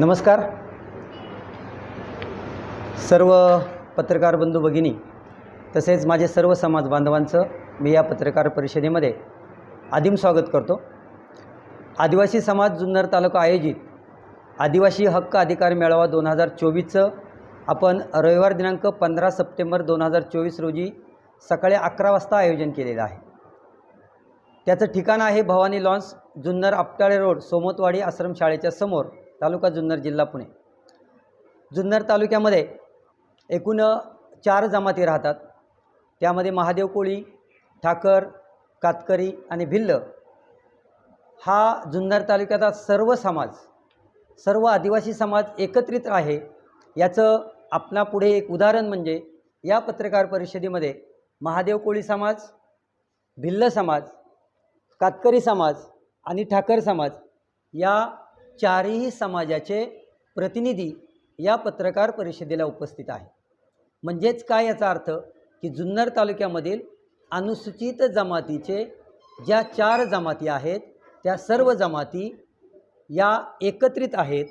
नमस्कार. सर्व पत्रकार बंधू भगिनी तसेच माझे सर्व समाज बांधवांचं मी या पत्रकार परिषदेमध्ये आदिम स्वागत करतो. आदिवासी समाज जुन्नर तालुका आयोजित आदिवासी हक्क अधिकार मेळावा दोन हजार चोवीसचं आपण रविवार दिनांक पंधरा सप्टेंबर दोन हजार चोवीस रोजी सकाळी अकरा वाजता आयोजन केलेलं आहे. त्याचं ठिकाण आहे भवानी लॉन्स जुन्नर आपटाळे रोड सोमतवाडी आश्रमशाळेच्या समोर. तालुका जुन्नर जिल्हा पुणे. जुन्नर तालुक्यामध्ये एकूण चार जमाती राहतात. त्यामध्ये महादेव कोळी ठाकर कातकरी आणि भिल्ल हा जुन्नर तालुक्याचा सर्व समाज सर्व आदिवासी समाज एकत्रित आहे. याचं आपणापुढे एक उदाहरण म्हणजे या पत्रकार परिषदेमध्ये महादेव कोळी समाज भिल्ल समाज कातकरी समाज आणि ठाकर समाज या चारही समाजाचे प्रतिनिधी या पत्रकार परिषदेला उपस्थित आहे म्हणजेच काय याचा अर्थ की जुन्नर तालुक्यामधील अनुसूचित जमातीचे ज्या चार जमाती आहेत त्या सर्व जमाती या एकत्रित आहेत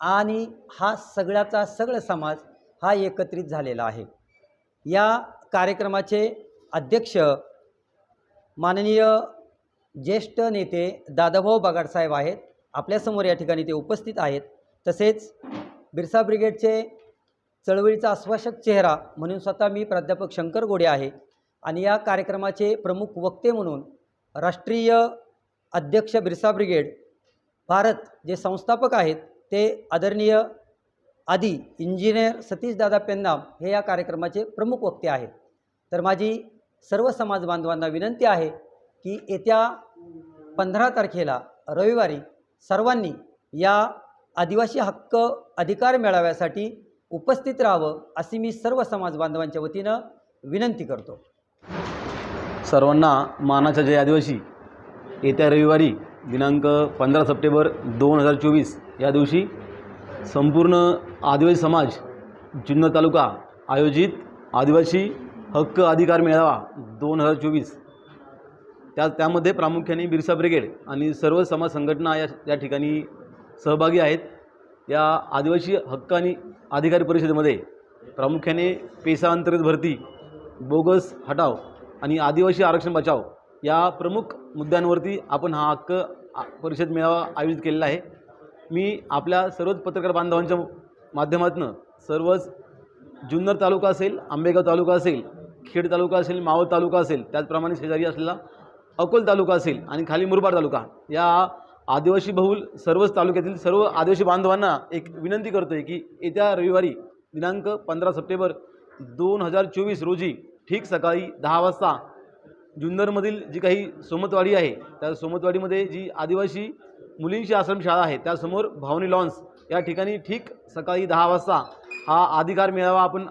आणि हा सगळ्याचा सगळं समाज हा एकत्रित झालेला आहे. या कार्यक्रमाचे अध्यक्ष माननीय ज्येष्ठ नेते दादाभाऊ बगाडसाहेब आहेत. आपल्यासमोर या ठिकाणी ते उपस्थित आहेत. तसेच बिरसा ब्रिगेडचे चळवळीचा आश्वासक चेहरा म्हणून स्वतः मी प्राध्यापक शंकर गोडे आहे. आणि या कार्यक्रमाचे प्रमुख वक्ते म्हणून राष्ट्रीय अध्यक्ष बिरसा ब्रिगेड भारत जे संस्थापक आहेत ते आदरणीय आदी इंजिनियर सतीशदादा पेन्नाम हे या कार्यक्रमाचे प्रमुख वक्ते आहेत. तर माझी सर्व समाज बांधवांना विनंती आहे की येत्या पंधरा तारखेला रविवारी सर्वांनी या आदिवासी हक्क अधिकार मेळाव्यासाठी उपस्थित राहावं अशी मी सर्व समाज बांधवांच्या वतीनं विनंती करतो. सर्वांना मानाच्या जय आदिवासी. येत्या रविवारी दिनांक पंधरा सप्टेंबर दोन हजार चोवीस या दिवशी संपूर्ण आदिवासी समाज जुन्नर तालुका आयोजित आदिवासी हक्क अधिकार मेळावा दोन हजार चोवीस त्या त्यामध्ये प्रामुख्याने बिरसा ब्रिगेड आणि सर्व समाज संघटना या या ठिकाणी सहभागी आहेत. या आदिवासी हक्क आणि अधिकारी परिषदेमध्ये प्रामुख्याने पेसा अंतर्गत भरती बोगस हटाव आणि आदिवासी आरक्षण बचाव या प्रमुख मुद्द्यांवरती आपण हा हक्क आ- परिषद मेळावा आयोजित केलेला आहे. मी आपल्या सर्वच पत्रकार बांधवांच्या माध्यमातून सर्वच जुन्नर तालुका असेल आंबेगाव तालुका असेल खेड तालुका असेल मावळ तालुका असेल त्याचप्रमाणे शेजारी असलेला अकोल तालुका असेल आणि खाली मुरबाड तालुका. या आदिवासी बहुल सर्वच तालुक्यातील सर्व आदिवासी बांधवांना एक विनंती करतो आहे की येत्या रविवारी दिनांक पंधरा सप्टेंबर दोन हजार चोवीस रोजी ठीक सकाळी दहा वाजता जुन्नरमधील जी काही सोमतवाडी आहे त्या सोमतवाडीमध्ये जी आदिवासी मुलींची आश्रमशाळा आहे त्यासमोर भावनी लॉन्स या ठिकाणी ठीक सकाळी दहा वाजता हा अधिकार मेळावा आपण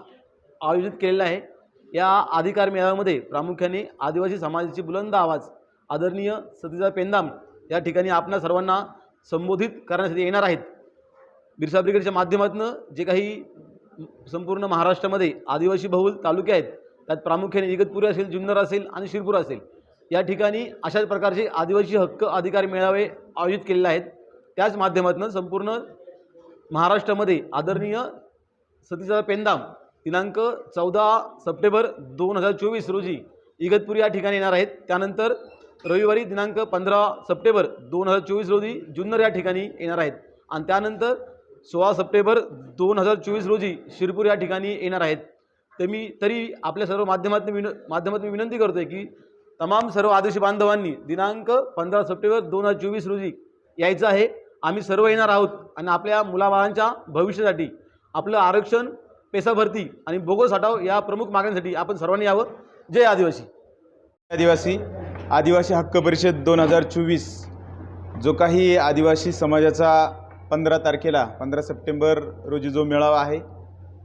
आयोजित केलेला आहे. या अधिकार मेळाव्यामध्ये प्रामुख्याने आदिवासी समाजाची बुलंद आवाज आदरणीय सतीजा पेंदाम या ठिकाणी आपणा सर्वांना संबोधित करण्यासाठी येणार आहेत. बिरसा ब्रिगेडच्या माध्यमातून जे काही संपूर्ण महाराष्ट्रामध्ये आदिवासी बहुल तालुके आहेत त्यात प्रामुख्याने इगतपुरी असेल जुन्नर असेल आणि शिरपूर असेल या ठिकाणी अशाच प्रकारचे आदिवासी हक्क अधिकार मेळावे आयोजित केलेले आहेत. त्याच माध्यमातून संपूर्ण महाराष्ट्रामध्ये आदरणीय सतीचा पेंदाम दिनांक चौदा सप्टेंबर दोन हजार चोवीस रोजी इगतपुरी या ठिकाणी येणार आहेत. त्यानंतर रविवारी दिनांक पंधरा सप्टेंबर दोन हजार चोवीस रोजी जुन्नर या ठिकाणी येणार आहेत. आणि त्यानंतर सोळा सप्टेंबर दोन हजार चोवीस रोजी शिरपूर या ठिकाणी येणार आहेत. तर मी तरी आपल्या सर्व माध्यमातून विन माध्यमातून मी विनंती करतो आहे की तमाम सर्व आदिवासी बांधवांनी दिनांक पंधरा सप्टेंबर दोन हजार चोवीस रोजी यायचं आहे. आम्ही सर्व येणार आहोत आणि आपल्या मुलाबाळांच्या भविष्यासाठी आपलं आरक्षण पेसा भरती आणि बोगस हटाव या प्रमुख मागण्यांसाठी आपण सर्वांनी यावं. जय आदिवासी. आदिवासी. आदिवासी हक्क परिषद दोन हजार चोवीस जो काही आदिवासी समाजाचा पंधरा तारखेला पंधरा सप्टेंबर रोजी जो मेळावा आहे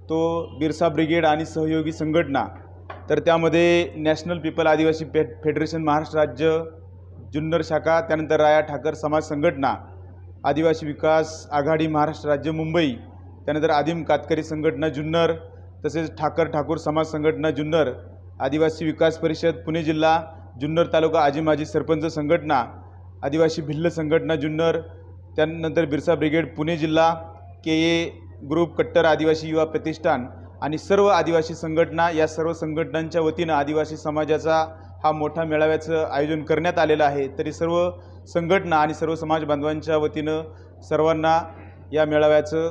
तो बिरसा ब्रिगेड आणि सहयोगी संघटना तर त्यामध्ये नॅशनल पीपल आदिवासी फे फेडरेशन महाराष्ट्र राज्य जुन्नर शाखा त्यानंतर राया ठाकर समाज संघटना आदिवासी विकास आघाडी महाराष्ट्र राज्य मुंबई त्यानंतर आदिम कातकरी संघटना जुन्नर तसेच ठाकर ठाकूर समाज संघटना जुन्नर आदिवासी विकास परिषद पुणे जिल्हा जुन्नर तालुका आजी माजी सरपंच संघटना आदिवासी भिल्ल संघटना जुन्नर त्यानंतर बिरसा ब्रिगेड पुणे जिल्हा के ए ग्रुप कट्टर आदिवासी युवा प्रतिष्ठान आणि सर्व आदिवासी संघटना या सर्व संघटनांच्या वतीनं आदिवासी समाजाचा हा मोठा मेळाव्याचं आयोजन करण्यात आलेलं आहे. तरी सर्व संघटना आणि सर्व समाज बांधवांच्या वतीनं सर्वांना या मेळाव्याचं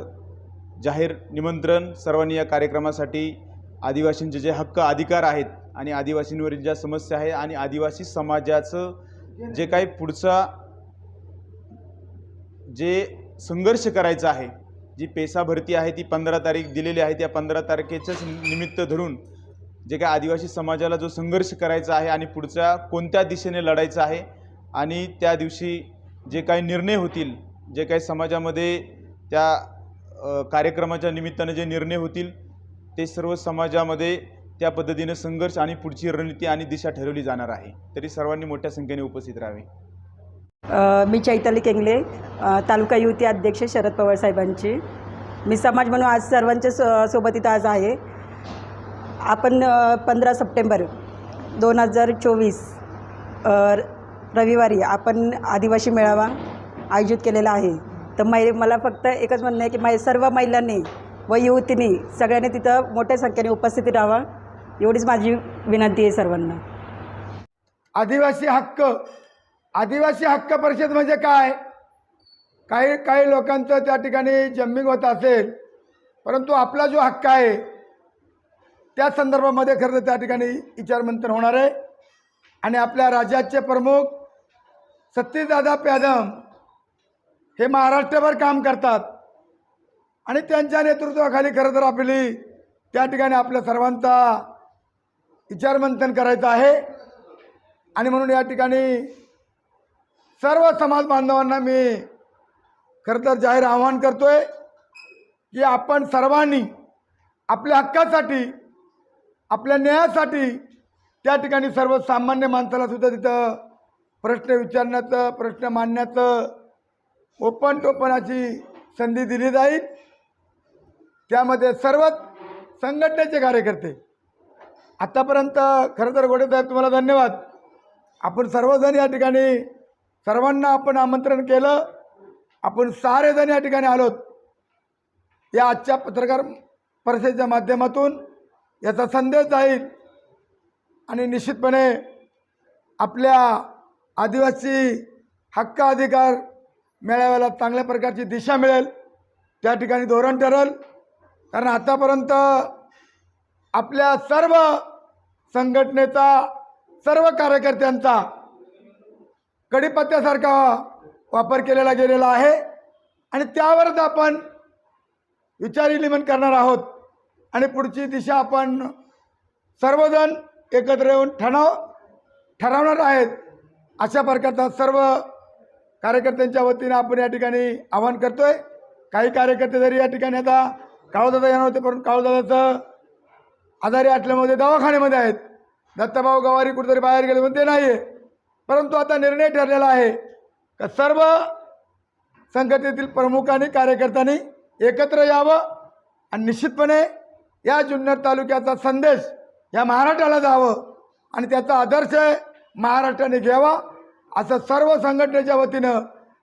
जाहीर निमंत्रण सर्वांनी या कार्यक्रमासाठी आदिवासींचे जे हक्क अधिकार आहेत आणि आदिवासींवरील ज्या समस्या आहे आणि आदिवासी समाजाचं जे काही पुढचा जे संघर्ष करायचा आहे जी पेसा भरती आहे ती पंधरा तारीख दिलेली आहे त्या पंधरा तारखेचंच निमित्त धरून जे काय आदिवासी समाजाला जो संघर्ष करायचा आहे आणि पुढच्या कोणत्या दिशेने लढायचं आहे आणि त्या दिवशी जे काही निर्णय होतील जे काही समाजामध्ये त्या कार्यक्रमाच्या निमित्तानं जे निर्णय होतील ते सर्व समाजामध्ये त्या पद्धतीनं संघर्ष आणि पुढची रणनीती आणि दिशा ठरवली जाणार आहे. तरी सर्वांनी मोठ्या संख्येने उपस्थित राहावे. मी चैताली केंगले तालुका युवती अध्यक्ष शरद पवार साहेबांची. मी समाज म्हणून आज सर्वांच्या सो सोबत इथं आज आहे. आपण पंधरा सप्टेंबर दोन हजार चोवीस रविवारी आपण आदिवासी मेळावा आयोजित केलेला आहे. तर मै मला फक्त एकच म्हणणं आहे की मै सर्व महिलांनी व युवतींनी सगळ्यांनी तिथं मोठ्या संख्येने उपस्थिती राहावा. एवढीच माझी विनंती आहे सर्वांना. आदिवासी हक्क आदिवासी हक्क परिषद म्हणजे काय? काही काही लोकांचं त्या ठिकाणी जम्मिंग होत असेल परंतु आपला जो हक्क आहे त्या संदर्भामध्ये खरं तर त्या ठिकाणी विचारमंथन होणार आहे. आणि आपल्या राज्याचे प्रमुख सत्यदादा प्यादम हे महाराष्ट्रभर काम करतात. आणि त्यांच्या नेतृत्वाखाली खरं तर आपली त्या ठिकाणी आपल्या सर्वांचा विचारमंथन करायचं आहे. आणि म्हणून या ठिकाणी सर्व समाज बांधवांना मी खरं तर जाहीर आवाहन करतोय की आपण सर्वांनी आपल्या हक्कासाठी आपल्या न्यायासाठी त्या ठिकाणी सर्वसामान्य माणसाला सुद्धा तिथं प्रश्न विचारण्याचं प्रश्न मांडण्याचं ओपन टोपनाची संधी दिली जाईल. त्यामध्ये सर्वच संघटनेचे कार्यकर्ते आत्तापर्यंत खरं तर गोडेसाहेब तुम्हाला धन्यवाद. आपण सर्वजण या ठिकाणी सर्वांना आपण आमंत्रण केलं. आपण सारेजण या ठिकाणी आलोत. या आजच्या पत्रकार परिषदेच्या माध्यमातून याचा संदेश जाईल. आणि निश्चितपणे आपल्या आदिवासी हक्क अधिकार मेळाव्याला चांगल्या प्रकारची दिशा मिळेल. त्या ठिकाणी धोरण ठरेल. कारण आतापर्यंत आपल्या सर्व संघटनेचा सर्व कार्यकर्त्यांचा कडीपत्त्यासारखा वापर केलेला गेलेला आहे. आणि त्यावरच आपण विचारविनिमय करणार आहोत. आणि पुढची दिशा आपण सर्वजण एकत्र येऊन ठराव ठरवणार आहेत. अशा प्रकारचा सर्व कार्यकर्त्यांच्या वतीनं आपण या ठिकाणी आवाहन करतोय. काही कार्यकर्ते जरी या ठिकाणी आता काळूदादा येणार होते परंतु काळूदादाचं आजारी असल्यामुळे दवाखान्यामध्ये आहेत. दत्ताभाऊ गवारी कुठेतरी बाहेर गेले म्हणून ते नाही आहे परंतु आता निर्णय ठरलेला आहे का सर्व संघटनेतील प्रमुखांनी कार्यकर्त्यांनी एकत्र यावं आणि निश्चितपणे या जुन्नर तालुक्याचा संदेश या महाराष्ट्राला जावं आणि त्याचा आदर्श महाराष्ट्राने घ्यावा. असं सर्व संघटनेच्या वतीनं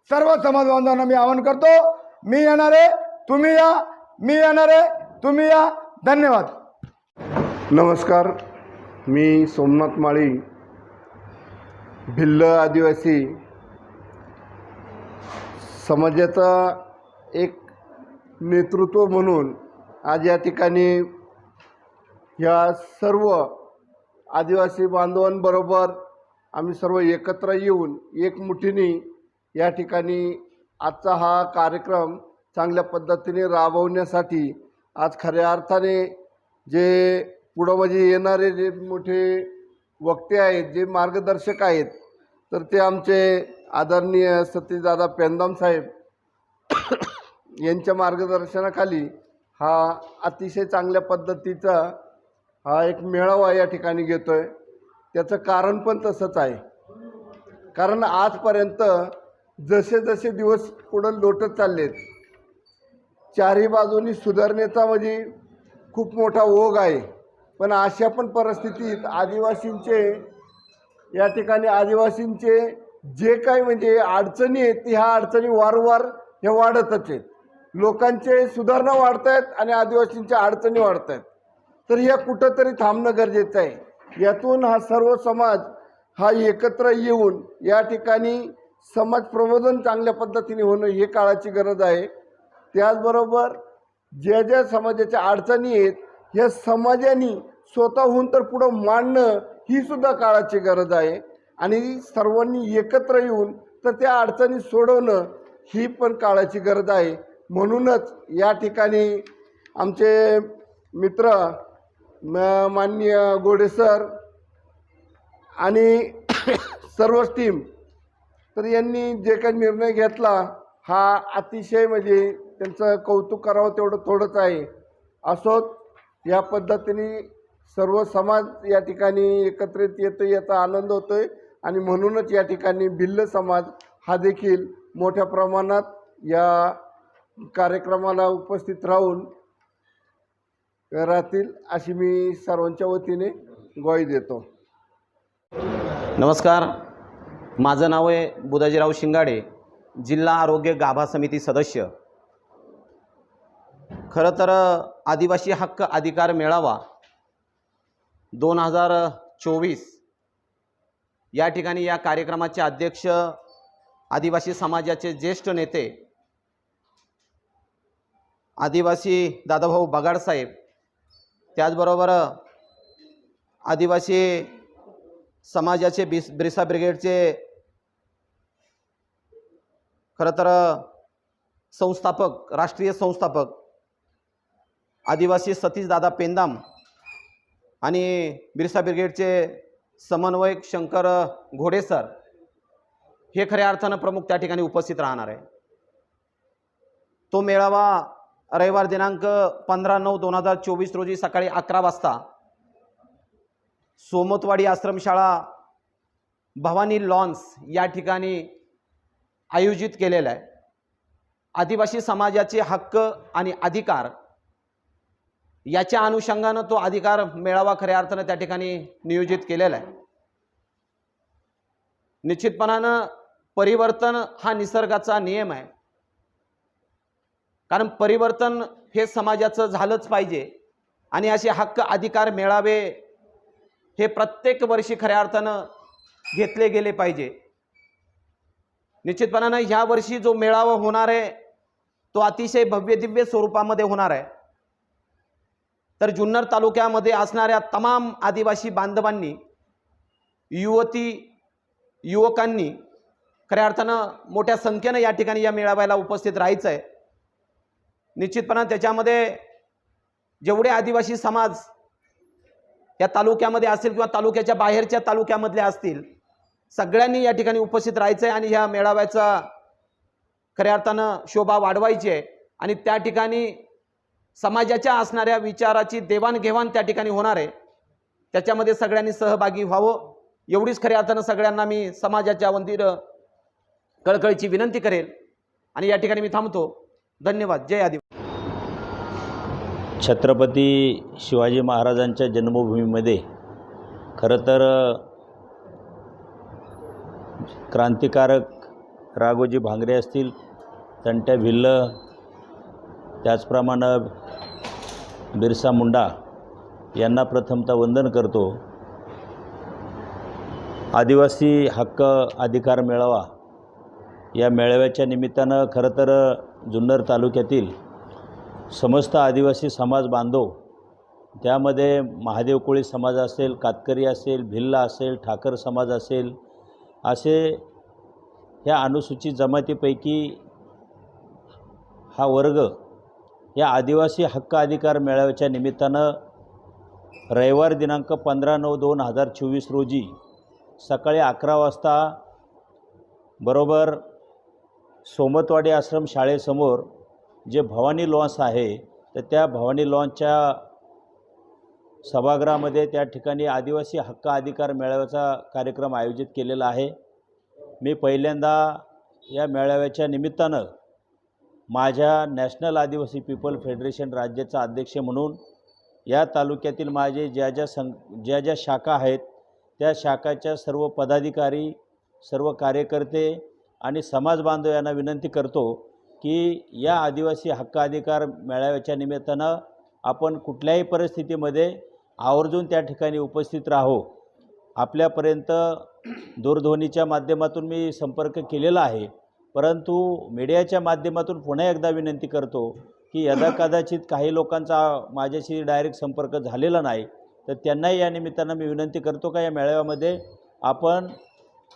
सर्व समाज बांधवांना मी आवाहन करतो. मी येणार आहे तुम्ही या. मी येणार आहे तुम्ही या. धन्यवाद. नमस्कार मी सोमनाथ माळी भिल्ल आदिवासी. समाजाचा एक नेतृत्व म्हणून आज या ठिकाणी ह्या सर्व आदिवासी बांधवांबरोबर आम्ही सर्व एकत्र येऊन एकमुठीने या ठिकाणी आजचा हा कार्यक्रम चांगल्या पद्धतीने राबवण्यासाठी आज खऱ्या अर्थाने जे पुढं म्हणजे येणारे जे मोठे वक्ते आहेत जे मार्गदर्शक आहेत तर ते आमचे आदरणीय सतीशदादा पेंदाम साहेब यांच्या मार्गदर्शनाखाली हा अतिशय चांगल्या पद्धतीचा हा एक मेळावा या ठिकाणी घेतो आहे त्याचं कारण पण तसंच आहे. कारण आजपर्यंत जसे जसे दिवस पुढं लोटत चाललेत चारही बाजूनी सुधारणेचा म्हणजे खूप मोठा ओघ आहे. पण अशा पण परिस्थितीत आदिवासींचे या ठिकाणी आदिवासींचे जे काही म्हणजे अडचणी आहेत ह्या अडचणी वारंवार ह्या वाढतच आहेत. लोकांचे सुधारणा वाढत आहेत आणि आदिवासींच्या अडचणी वाढत आहेत. तर हे कुठंतरी थांबणं गरजेचं आहे. यातून हा सर्व समाज हा एकत्र येऊन या ठिकाणी समाज प्रबोधन चांगल्या पद्धतीने होणं हे काळाची गरज आहे. त्याचबरोबर ज्या ज्या समाजाच्या अडचणी आहेत या समाजाने स्वतःहून तर पुढं मांडणं ही सुद्धा काळाची गरज आहे. आणि सर्वांनी एकत्र येऊन तर त्या अडचणी सोडवणं ही पण काळाची गरज आहे. म्हणूनच या ठिकाणी आमचे मित्र म- माननीय गोडे सर आणि सर्वच टीम तर यांनी जे काही निर्णय घेतला हा अतिशय म्हणजे त्यांचं कौतुक करावं तेवढं थोडंच आहे. असोत या पद्धतीने सर्व समाज या ठिकाणी एकत्रित येतो याचा आनंद होतो आहे आणि म्हणूनच या ठिकाणी भिल्ल समाज हा देखील मोठ्या प्रमाणात या कार्यक्रमाला उपस्थित राहून राहतील अशी मी सर्वांच्या वतीने ग्वाही देतो. नमस्कार. माझं नाव आहे बुधाजीराव शिंगाडे जिल्हा आरोग्य गाभा समिती सदस्य. खरं तर आदिवासी हक्क अधिकार मेळावा दोन हजार चोवीस. या ठिकाणी या कार्यक्रमाचे अध्यक्ष आदिवासी समाजाचे ज्येष्ठ नेते आदिवासी दादाभाऊ बगाडसाहेब त्याचबरोबर आदिवासी समाजाचे बिस ब्रिसा ब्रिगेडचे खरं तर संस्थापक राष्ट्रीय संस्थापक आदिवासी सतीशदादा पेंदाम आणि बिरसा ब्रिगेडचे समन्वयक शंकर घोडे सर हे खऱ्या अर्थानं प्रमुख त्या ठिकाणी उपस्थित राहणार आहे. तो मेळावा रविवार दिनांक पंधरा नऊ दोन हजार चोवीस रोजी सकाळी अकरा वाजता सोमतवाडी आश्रमशाळा भवानी लॉन्स या ठिकाणी आयोजित केलेला आहे. आदिवासी समाजाचे हक्क आणि अधिकार याच्या अनुषंगानं तो अधिकार मेळावा खऱ्या अर्थानं त्या ठिकाणी नियोजित केलेला आहे. निश्चितपणानं परिवर्तन हा निसर्गाचा नियम आहे. कारण परिवर्तन हे समाजाचं झालंच पाहिजे आणि असे हक्क अधिकार मेळावे हे प्रत्येक वर्षी खऱ्या अर्थानं घेतले गेले पाहिजे. निश्चितपणानं ह्या वर्षी जो मेळावा होणार आहे तो अतिशय भव्य दिव्य स्वरूपामध्ये होणार आहे. तर जुन्नर तालुक्यामध्ये असणाऱ्या तमाम आदिवासी बांधवांनी युवती युवकांनी खऱ्या अर्थानं मोठ्या संख्येनं या ठिकाणी या मेळाव्याला उपस्थित राहायचं आहे निश्चितपणे त्याच्यामध्ये जेवढे आदिवासी समाज या तालुक्यामध्ये असतील किंवा तालुक्याच्या बाहेरच्या तालुक्यामधले असतील सगळ्यांनी या ठिकाणी उपस्थित राहायचं आहे आणि ह्या मेळाव्याचा खऱ्या अर्थानं शोभा वाढवायची आहे आणि त्या ठिकाणी समाजाच्या असणाऱ्या विचाराची देवाणघेवाण त्या ठिकाणी होणार आहे. त्याच्यामध्ये सगळ्यांनी सहभागी व्हावं. एवढीच खऱ्या अर्थानं सगळ्यांना मी समाजाच्या वतीनं कळकळीची विनंती करेल. आणि या ठिकाणी मी थांबतो. धन्यवाद. जय आदिव छत्रपती शिवाजी महाराजांच्या जन्मभूमीमध्ये खरं तर क्रांतिकारक राघोजी भांगरे असतील तंट्या भिल्ल त्याचप्रमाणे बिरसा मुंडा यांना प्रथमतः वंदन करतो. आदिवासी हक्क अधिकार मेळावा या मेळाव्याच्या निमित्तानं खरं तर जुन्नर तालुक्यातील समस्त आदिवासी समाज बांधव त्यामध्ये महादेव कोळी समाज असेल कातकरी असेल भिल्ला असेल ठाकर समाज असेल असे ह्या अनुसूचित जमातीपैकी हा वर्ग या आदिवासी हक्क अधिकार मेळाव्याच्या निमित्तानं रविवार दिनांक पंधरा नऊ दोन हजार चोवीस रोजी सकाळी अकरा वाजता बरोबर सोमतवाडी आश्रम शाळेसमोर जे भवानी लॉन्स आहे तर त्या भवानी लॉन्सच्या सभागृहामध्ये त्या ठिकाणी आदिवासी हक्क अधिकार मेळाव्याचा कार्यक्रम आयोजित केलेला आहे. मी पहिल्यांदा या मेळाव्याच्या निमित्तानं माझ्या नॅशनल आदिवासी पीपल फेडरेशन राज्याचा अध्यक्ष म्हणून या तालुक्यातील माझे ज्या ज्या सं ज्या ज्या शाखा आहेत त्या शाखाच्या सर्व पदाधिकारी सर्व कार्यकर्ते आणि समाज बांधव यांना विनंती करतो की या आदिवासी हक्क अधिकार मेळाव्याच्या निमित्तानं आपण कुठल्याही परिस्थितीमध्ये आवर्जून त्या ठिकाणी उपस्थित राहो. आपल्यापर्यंत दूरध्वनीच्या माध्यमातून मी संपर्क केलेला आहे. परंतु मीडियाच्या माध्यमातून पुन्हा एकदा विनंती करतो की यदा कदाचित काही लोकांचा माझ्याशी डायरेक्ट संपर्क झालेला नाही तर त्यांनाही या निमित्तानं मी विनंती करतो का या मेळाव्यामध्ये आपण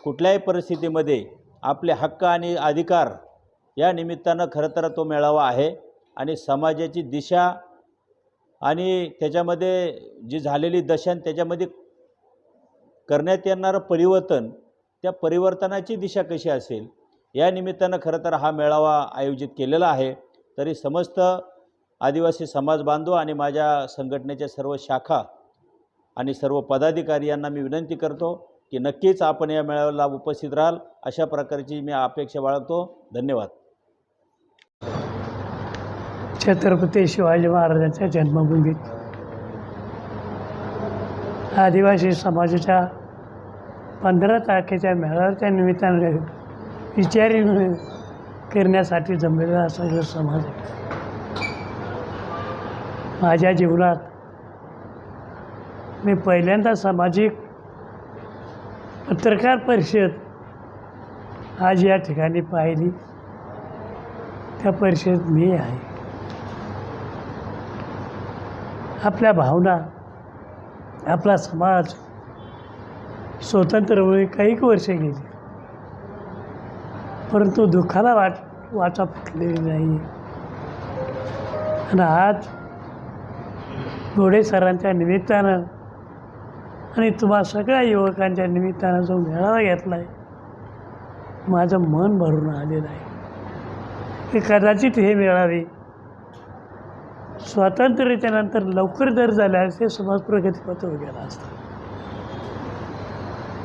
कुठल्याही परिस्थितीमध्ये आपले हक्क आणि अधिकार या निमित्तानं खरं तर तो मेळावा आहे आणि समाजाची दिशा आणि त्याच्यामध्ये जी झालेली दशा आणि त्याच्यामध्ये करण्यात येणारं परिवर्तन त्या परिवर्तनाची दिशा कशी असेल या निमित्तानं खरं तर हा मेळावा आयोजित केलेला आहे. तरी समस्त आदिवासी समाज बांधव आणि माझ्या संघटनेच्या सर्व शाखा आणि सर्व पदाधिकारी यांना मी विनंती करतो की नक्कीच आपण या मेळाव्याला उपस्थित राहाल. अशा प्रकारची मी अपेक्षा बाळगतो. धन्यवाद. छत्रपती शिवाजी महाराजांच्या जन्मभूमीत आदिवासी समाजाच्या पंधरा तारखेच्या मेळाव्याच्या निमित्तानं विचारी करण्यासाठी जमलेला असलेला समाज आहे. माझ्या जीवनात मी पहिल्यांदा सामाजिक पत्रकार परिषद आज या ठिकाणी पाहिली. त्या परिषद मी आहे. आपल्या भावना आपला समाज स्वतंत्र होई काही वर्ष गेली. परंतु दुःखाला वाट वाटा फुटलेली नाही. आणि आज घोडेसरांच्या निमित्तानं आणि तुम्हा सगळ्या युवकांच्या निमित्तानं जो मेळावा घेतला आहे माझं मन भरून आलेलं आहे. की कदाचित हे मेळावे स्वातंत्र्याच्यानंतर लवकर जर झाल्यास हे समाज प्रगतीपथावर गेला असतं.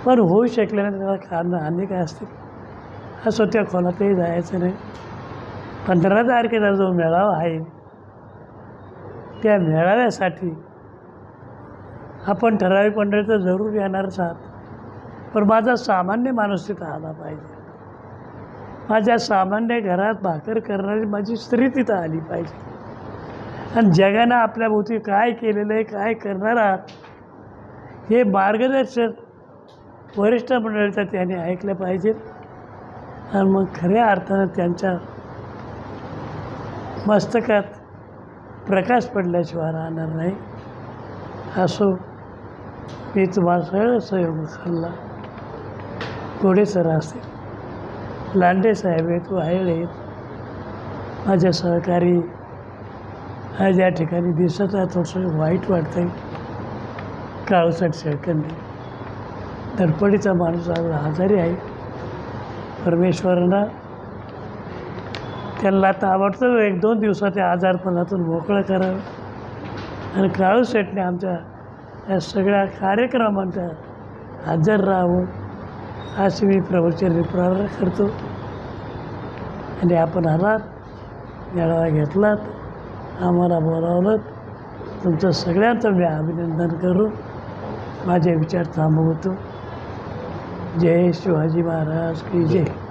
पण होऊ शकल्याने त्याला कारण अनेक असतील? असं त्या खोलातही जायचं नाही. पंधरा तारखेचा जो मेळावा आहे त्या मेळाव्यासाठी आपण ठराविक मंडळी तर जरूर येणारच आहात. पण माझा सामान्य माणूस तिथं आला पाहिजे. माझ्या सामान्य घरात भाकर करणारी माझी स्त्री तिथं आली पाहिजे. आणि जगानं आपल्याभोवती काय केलेलं आहे काय करणार आहात हे मार्गदर्शन वरिष्ठ मंडळीचं त्याने ऐकलं पाहिजे. आणि मग खऱ्या अर्थानं त्यांच्या मस्तकात प्रकाश पडल्याशिवाय राहणार नाही. असो मी तुम्हाला सगळं सहयोग खाल्ला. गोडे सर असतील लांडे साहेब आहेत वाहेळ आहेत. माझ्या सहकारी आज या ठिकाणी दिसत आहे थोडंसं वाईट वाटतं आहे काळूसाठ शेळकंदी. धडपडीचा माणूस आज आजारी आहे. परमेश्वरानं त्यांना ताबडतोब एक दोन दिवसाच्या आजारपणातून मोकळं करावं. आणि काळू सेटने आमच्या या सगळ्या कार्यक्रमांच्या हजर राहावं अशी मी प्रवचन प्रार्थना करतो. आणि आपण आलात मेळावा घेतलात आम्हाला बोलावलं तुमचं सगळ्यांचं मी अभिनंदन करून माझे विचार थांबवतो. जय शिवाजी महाराज की जय.